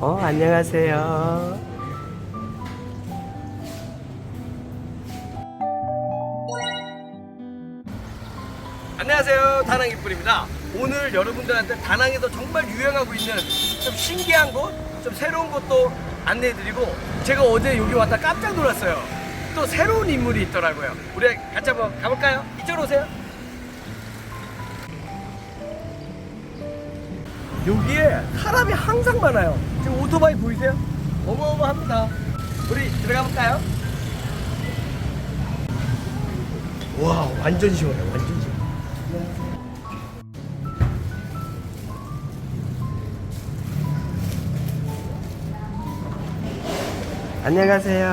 어, 안녕하세요. 안녕하세요. 다낭 이뿔입니다. 오늘 여러분들한테 다낭에서 정말 유행하고 있는 좀 신기한 곳, 좀 새로운 곳도 안내해드리고 제가 어제 여기 왔다 깜짝 놀랐어요. 또 새로운 인물이 있더라고요. 우리 같이 한번 가볼까요? 이쪽으로 오세요. 여기에 사람이 항상 많아요. 지금 오토바이 보이세요? 어마어마합니다. 우리 들어가 볼까요? 와 완전 시원해 완전 시원해. 안녕하세요.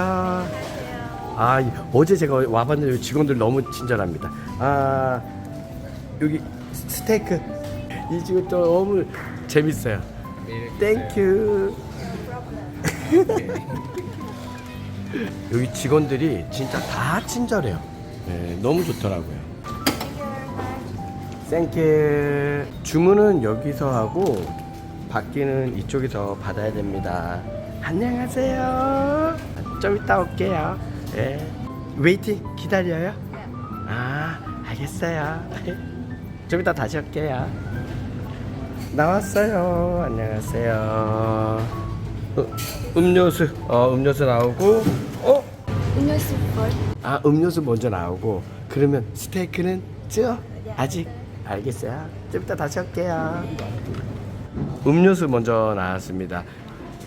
아 어제 제가 와봤는데 직원들 너무 친절합니다. 아 여기 스테이크 이 지금 너무 재밌어요. 땡큐. 여기 직원들이 진짜 다 친절해요. 네, 너무 좋더라고요. 땡큐. 주문은 여기서 하고 받기는 이쪽에서 받아야 됩니다. 안녕하세요. 좀 이따 올게요. 네. 웨이팅 기다려요? 아, 알겠어요. 좀 이따 다시 올게요. 나왔어요. 안녕하세요. 어, 음료수, 어, 음료수 나오고, 어? 음료수 뭘? 아, 음료수 먼저 나오고, 그러면 스테이크는 쪄? 아직? 알겠어요. 좀 이따 다시 할게요. 음료수 먼저 나왔습니다.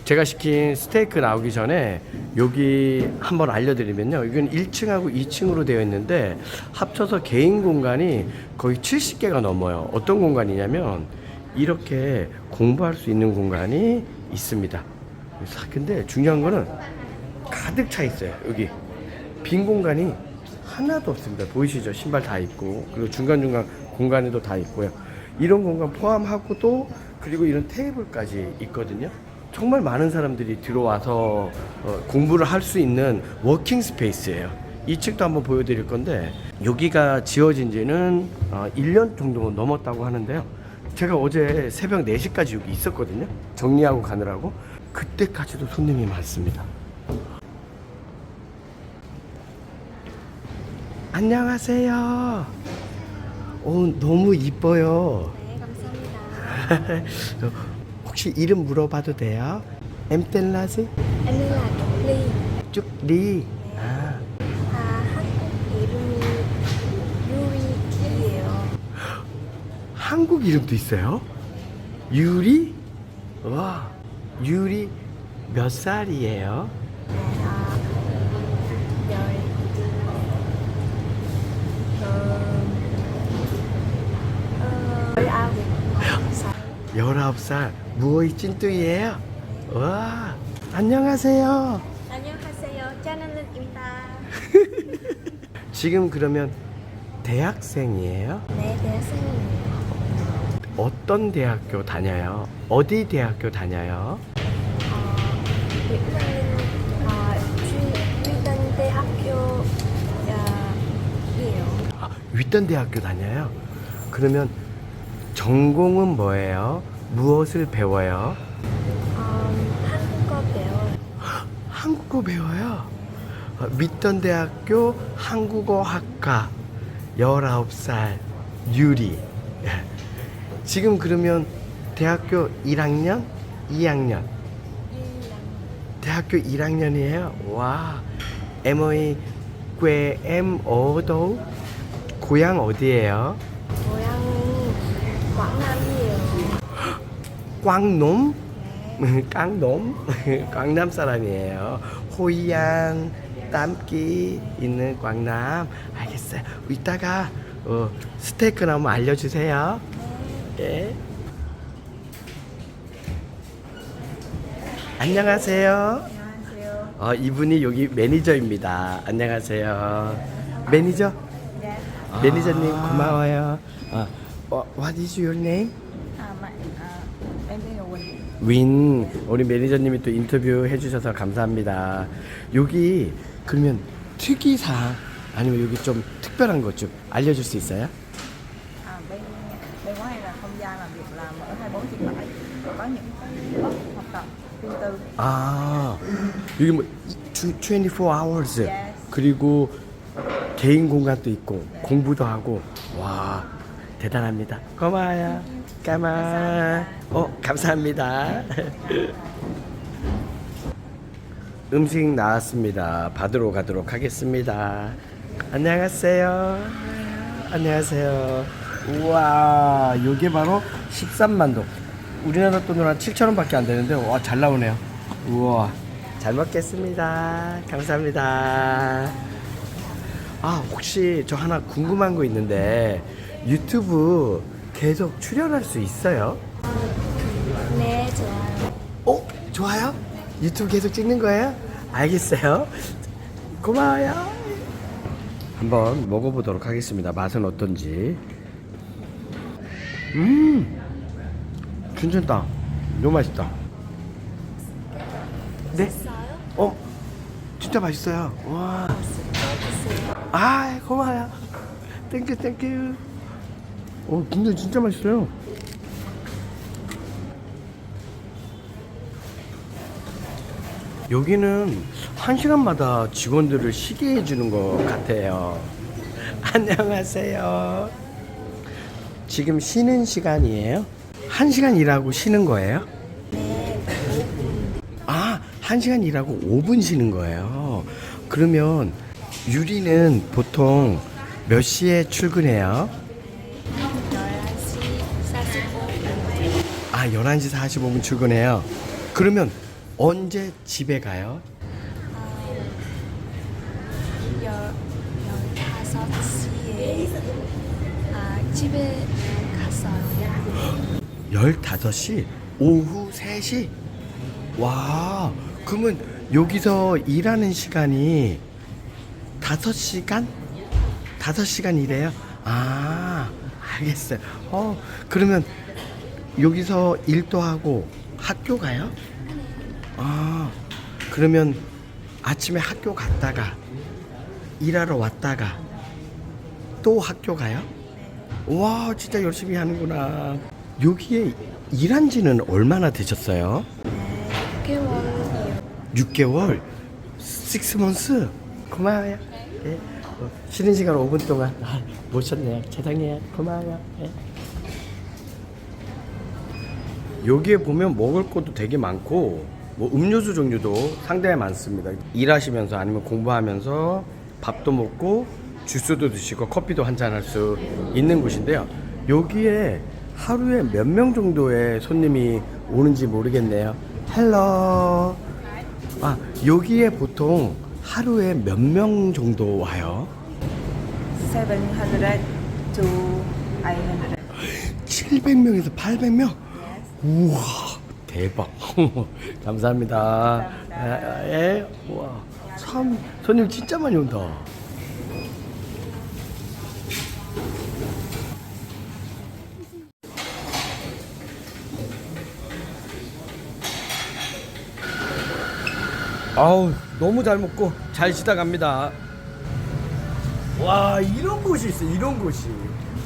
제가 시킨 스테이크 나오기 전에 여기 한번 알려드리면요. 여기는 1층하고 2층으로 되어 있는데 합쳐서 개인 공간이 거의 70개가 넘어요. 어떤 공간이냐면 이렇게 공부할 수 있는 공간이 있습니다. 근데 중요한 거는 가득 차 있어요. 여기 빈 공간이 하나도 없습니다. 보이시죠? 신발 다 있고 그리고 중간중간 공간에도 다 있고요. 이런 공간 포함하고도 그리고 이런 테이블까지 있거든요. 정말 많은 사람들이 들어와서 어, 공부를 할 수 있는 워킹 스페이스예요. 이 측도 한번 보여드릴 건데 여기가 지어진 지는 어, 1년 정도 넘었다고 하는데요. 제가 어제 새벽 4시까지 여기 있었거든요. 정리하고 가느라고. 그때까지도 손님이 많습니다. 안녕하세요. 오, 너무 이뻐요. 네, 감사합니다. 저, 혹시 이름 물어봐도 돼요? 엠텔라지? Là Trúc Ly. 쭉리. 아, À, 한국 이름이 유리이에요. 한국 이름도 있어요? 유리? 와, 유리 몇 살이에요? 열, 어, 열아홉 살. 19살. 무어이 찐뚜이에요? 와, 안녕하세요. 안녕하세요. 짜는입니다. 지금 그러면 대학생이에요? 네, 대학생이에요. 어떤 대학교 다녀요? 어디 대학교 다녀요? 어, 일단은 아, 주- 일단 대학교예요. 아, 윗단 대학교 다녀요? 그러면 전공은 뭐예요? 무엇을 배워요? 음, 한국어 배워요. 한국어 배워요. 어, 밑던 대학교 한국어 학과 19살 유리. 예. 지금 그러면 대학교 1학년? 2학년? 대학교 1학년이에요. 와. 에모이 꽤 đâu? 고향 어디예요? 고향은 광남이에요. 광놈? 네. 깡놈? 광남 사람이에요. 호이안, 땀기 있는 광남. 알겠어요. 이따가 어, 스테이크 나오면 알려주세요. 예. 안녕하세요. 안녕하세요. 어, 이분이 여기 매니저입니다. 안녕하세요. 매니저? 네. 매니저님 고마워요. 어, 어, what is your name? 아, 마, 아. 윈 우리 매니저님이 또 인터뷰 해주셔서 감사합니다. 여기 그러면 특이사항 아니면 여기 좀 특별한 것 좀 알려줄 수 있어요? Học tập riêng tư 아 여기 뭐 24 hours. Yes. 그리고 개인 공간도 있고 공부도 하고. 와 대단합니다. 고마워요. 까마. 어 감사합니다. 음식 나왔습니다. 받으러 가도록 하겠습니다. 안녕하세요. 안녕하세요. 우와 요게 바로 13만 동 우리나라 돈으로 한 7천 원밖에 안 되는데 와 잘 나오네요. 우와. 잘 먹겠습니다. 감사합니다. 아 혹시 저 하나 궁금한 거 있는데 유튜브 계속 출연할 수 있어요? 네 좋아요. 어? 좋아요? 유튜브 계속 찍는 거예요? 알겠어요. 고마워요. 한번 먹어보도록 하겠습니다. 맛은 어떤지. 음 괜찮다 너무 맛있다 네? 어? 진짜 맛있어요 와 아, 고마워요. 땡큐, 땡큐. 어, 근데 진짜 맛있어요. 여기는 한 시간마다 직원들을 쉬게 해주는 것 같아요. 안녕하세요. 지금 쉬는 시간이에요? 한 시간 일하고 쉬는 거예요? 아, 한 시간 일하고 5분 쉬는 거예요. 그러면 유리는 보통 몇 시에 출근해요? 11시 45분 아, 11시 45분 출근해요. 그러면 언제 집에 가요? 열, 열다섯 시에 아, 집에. 15시? 오후 3시? 와, 그러면 여기서 일하는 시간이 5시간? 5시간 일해요? 아, 알겠어요. 어, 그러면 여기서 일도 하고 학교 가요? 아, 그러면 아침에 학교 갔다가 일하러 왔다가 또 학교 가요? 와, 진짜 열심히 하는구나. 여기에 일한 지는 얼마나 되셨어요? 6개월 6개월? 6 months? 고마워요. 예. 어, 쉬는 시간 5분 동안 아, 모셨네요. 죄송해요. 고마워요. 예. 여기에 보면 먹을 것도 되게 많고 뭐 음료수 종류도 상당히 많습니다. 일하시면서 아니면 공부하면서 밥도 먹고 주스도 드시고 커피도 한 잔 할 수 있는 곳인데요. 여기에 하루에 몇 명 정도의 손님이 오는지 모르겠네요. 헬로. 아, 여기에 보통 하루에 몇 명 정도 와요? 700 to 800 700명에서 800명? 우와, 대박. 감사합니다. 아, 예, 우와. 참, 손님 진짜 많이 온다. 아우, 너무 잘 먹고 잘 쉬다 갑니다. 와 이런 곳이 있어 이런 곳이.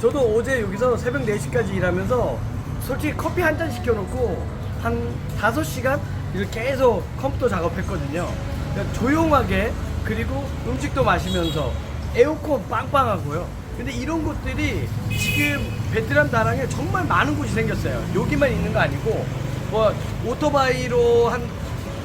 저도 어제 여기서 새벽 4시까지 일하면서 솔직히 커피 한 잔 시켜놓고 한 5시간 이렇게 계속 컴퓨터 작업했거든요. 그냥 조용하게 그리고 음식도 마시면서 에어컨 빵빵하고요. 근데 이런 곳들이 지금 베트남 다랑에 정말 많은 곳이 생겼어요. 여기만 있는 거 아니고 뭐 오토바이로 한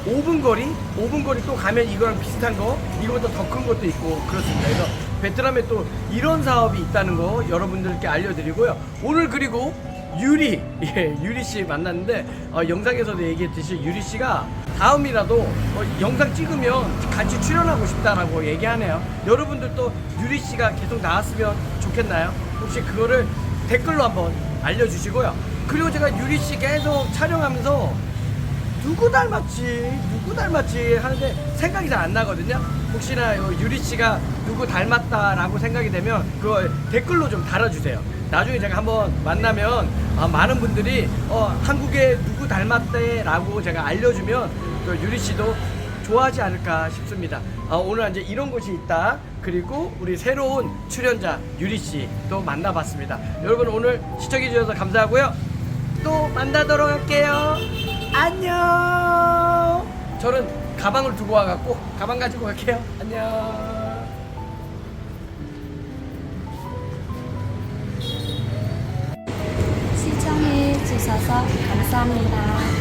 5분 거리? 5분 거리 또 가면 이거랑 비슷한 거, 이거보다 더 큰 것도 있고 그렇습니다. 그래서 베트남에 또 이런 사업이 있다는 거 여러분들께 알려드리고요. 오늘 그리고 유리, 예, 유리 씨 만났는데 어, 영상에서도 얘기했듯이 유리 씨가 다음이라도 어, 영상 찍으면 같이 출연하고 싶다라고 얘기하네요. 여러분들도 유리 씨가 계속 나왔으면 좋겠나요? 혹시 그거를 댓글로 한번 알려주시고요. 그리고 제가 유리 씨 계속 촬영하면서 누구 닮았지? 누구 닮았지? 하는데 생각이 잘 안 나거든요. 혹시나 요 유리 씨가 누구 닮았다라고 생각이 되면 그거 댓글로 좀 달아주세요. 나중에 제가 한번 만나면 아, 많은 분들이 어, 한국에 누구 닮았대라고 제가 알려주면 그 유리 씨도 좋아하지 않을까 싶습니다. 아, 오늘 이제 이런 곳이 있다. 그리고 우리 새로운 출연자 유리 씨도 만나봤습니다. 여러분 오늘 시청해 주셔서 감사하고요. 또 만나도록 할게요. 안녕. 저는 가방을 두고 와갖고 가방 가지고 갈게요. 안녕. 시청해주셔서 감사합니다.